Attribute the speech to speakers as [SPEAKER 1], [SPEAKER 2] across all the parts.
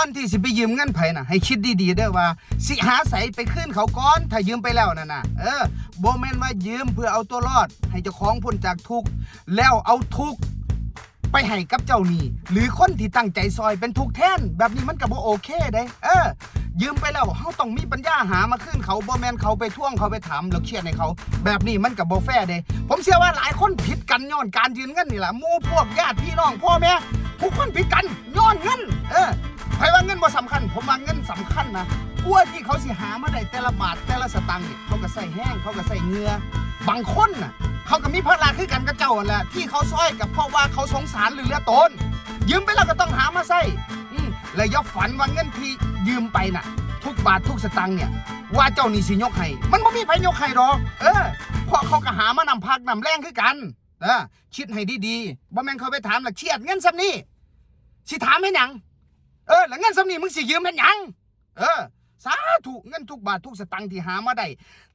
[SPEAKER 1] อนที่สิไปยืมเงินไผน่ะ ให้คิดดีๆเด้อว่า สิหาใสไปขึ้นเขาก่อน ถ้ายืมไปแล้วนั่นน่ะ เออบ่แม่นว่ายืมเพื่อเอาตัวรอด ให้เจ้าของพ้นจากทุกข์แล้วเอาทุกข์ไปให้กับเจ้าหนี้หรือคนที่ตั้งใจซอยเป็นทุกข์แทน แบบนี้มันก็บ่โอเคเด้เออ ยืมไปแล้วเฮาต้องมีปัญญาหามาขึ้นเขาบ่แมนเขาไปท่วงเขาไปถามแล้วเครียดให้เขา แบบนี้มันก็บ่แฟร์เด้ผมเชื่อว่าหลายคนผิดกันย้อนการยืมเงินนี่แหละหมู่พวกญาติพี่น้องพ่อแม่ทุกคนผิดกันย้อนเงินเออ ใครว่าเงินบ่สำคัญ ผมว่าเงินสำคัญนะกลัวที่เขาสิหามาได้แต่ละบาทแต่ละสตางค์นี่เขาก็ใส่แห้งเขาก็ใส่เงือบางคนน่ะ เขาก็มีภาระคือกันกับเจ้าหั่นแหละที่เขาซ้อยกับเพราะว่าเขาสงสารหรือเลือตนยืมไปแล้วก็ต้องหามาใส่อืมแล้วอย่าฝันว่าเงินที่ยืมไปน่ะ ทุกบาททุกสตางค์เนี่ย ว่าเจ้านี่สิยกให้มันบ่มีไผยกให้ดอกเออเพราะเขาก็หามานำพักนำแรงคือกันเออคิดให้ดีๆบ่แม่นเขาไปถามละเครียดเงินซำนี้สิถามให้หยัง เออแล้วเงินสำนีมึงสิยืมเป็นยัง เออ สาธุเงินทุกบาททุกสตังค์ที่หามาได้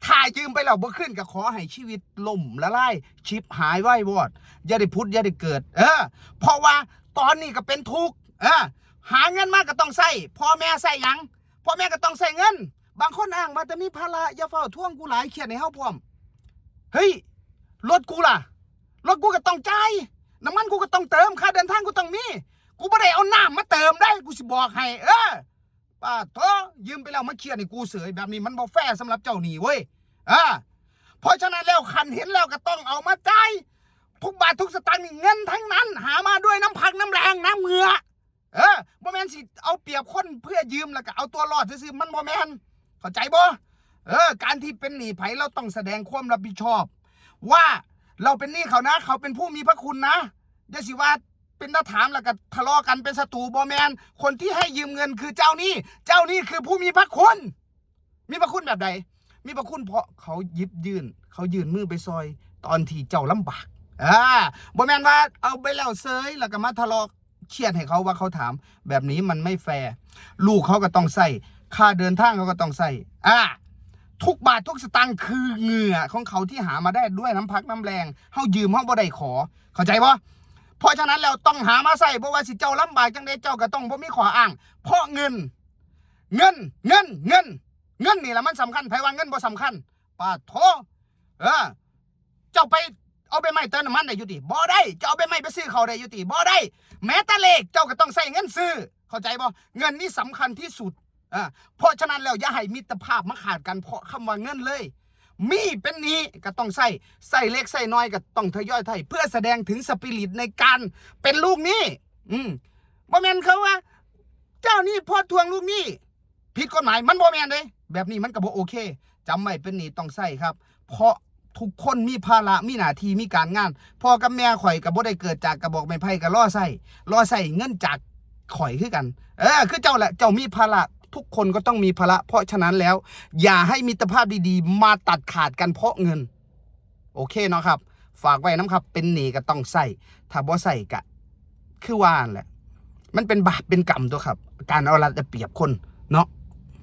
[SPEAKER 1] ถ้ายืมไปแล้วบ่ขึ้นก็ขอให้ชีวิตล่มละลายชิบหายไว้วอดอย่าได้พุทธอย่าได้เกิด เออ เพราะว่าตอนนี้ก็เป็นทุกข์เออหาเงินมากก็ต้องใส่พ่อแม่ใส่ยังพ่อแม่ก็ต้องใส่เงิน บางคนอ้างว่าจะมีภาระอย่าเฝ้าท่วงกูหลายเขียนให้เฮาพร้อมเฮ้ยรถกูล่ะรถกูก็ต้องจ่ายน้ำมันกูก็ต้องเติมค่าเดินทางกูต้องมี กูไม่ได้เอาน้ำมาเติมได้กูสิบอกให้เออป้าโถยืมไปแล้วมาเคลียร์นี่กูเสยแบบนี้มันบ่แฟร์สำหรับเจ้าหนี้เว้ยอ่าเพราะฉะนั้นแล้วคันเห็นแล้วก็ต้องเอามาจ่ายทุกบาททุกสตางค์เงินทั้งนั้น หามาด้วยน้ำพักน้ำแรงน้ำเหงื่อเออบ่แมนสิเอาเปรียบคนเพื่อยืมแล้วก็เอาตัวรอดซื่อๆมันบ่แมนเข้าใจบ่เออ การที่เป็นหนี้ไผเราต้องแสดงความรับผิดชอบ ว่าเราเป็นหนี้เขานะ เขาเป็นผู้มีพระคุณนะเดี๋ยวสิว่า เป็นตาถามแล้วก็ทะเลาะกันเป็นศัตรูบอแมน คนที่ให้ยืมเงินคือเจ้านี้ เจ้านี้คือผู้มีพระคุณ มีพระคุณแบบใด มีพระคุณเพราะเขายิบยืน เขายืนมือไปซอย ตอนที่เจ้าลำบากอ่าบอแมนว่าเอาไปแล้วเซยแล้วก็มาทะเลาะเคียดให้เขาว่าเขาถาม แบบนี้มันไม่แฟร์ลูกเขาก็ต้องใส่ค่าเดินทางเขาก็ต้องใส่อ่าทุกบาททุกสตางค์คือเหงื่อของเขาที่หามาได้ด้วยน้ำพักน้ำแรงเฮายืมเฮาบ่ได้ขอ เข้าใจปะ เพราะฉะนั้นแล้วต้องหามาใส่เพราะว่าสิเจ้าลำบากจังไดเจ้าก็ต้องบ่มีขออ้าง เพราะเงิน เงินเงินเงิน เงินนี่แหละมันสำคัญไผว่าเงินบ่สำคัญปาโถเออเจ้าไปเอาไปไม้เติมน้ำมันได้อยู่ติบ่ได้เจ้าเอาไปไม้ไปซื้อเขาได้อยู่ติบ่ได้ แม้แต่เลขเจ้าก็ต้องใส่เงินซื้อ เข้าใจบ่เงินนี่สำคัญที่สุดอ่าเพราะฉะนั้นแล้วอย่าให้มิตรภาพมาขาดกันเพราะคำว่าเงินเลย มีเป็นนี้ก็ต้องใส่ใส่เล็กใส่น้อยก็ต้องทยอยไทยเพื่อแสดงถึงสปิริตในการเป็นลูกนี้ อืมบ่แมนเขาว่า เจ้านี่พอทวงลูกนี้ผิดกฎหมายมันบ่แมนเลยแบบนี้มันก็บ่โอเคจำไว้เป็นนี้ต้องใส่ครับ เพราะทุกคนมีภาระมีหน้าที่มีการงานพ่อกับแม่ข่อยก็บ่ได้เกิดจากกระบอกไม้ไผ่ก็ล่อใส่ล่อใส่เงินจากข่อยคือกัน เออคือเจ้าแหละเจ้ามีภาระทุกคนก็ต้องมีภาระ เพราะฉะนั้นแล้ว อย่าให้มิตรภาพดีๆ มาตัดขาดกันเพราะเงิน โอเคเนาะครับ ฝากไว้น้ำครับ เป็นหนีก็ต้องใส่ถ้าบ่ใส่กะ คือว่านั่นแหละ มันเป็นบาปเป็นกรรมตัวครับ การเอารัดเอาเปรียบคนเนาะ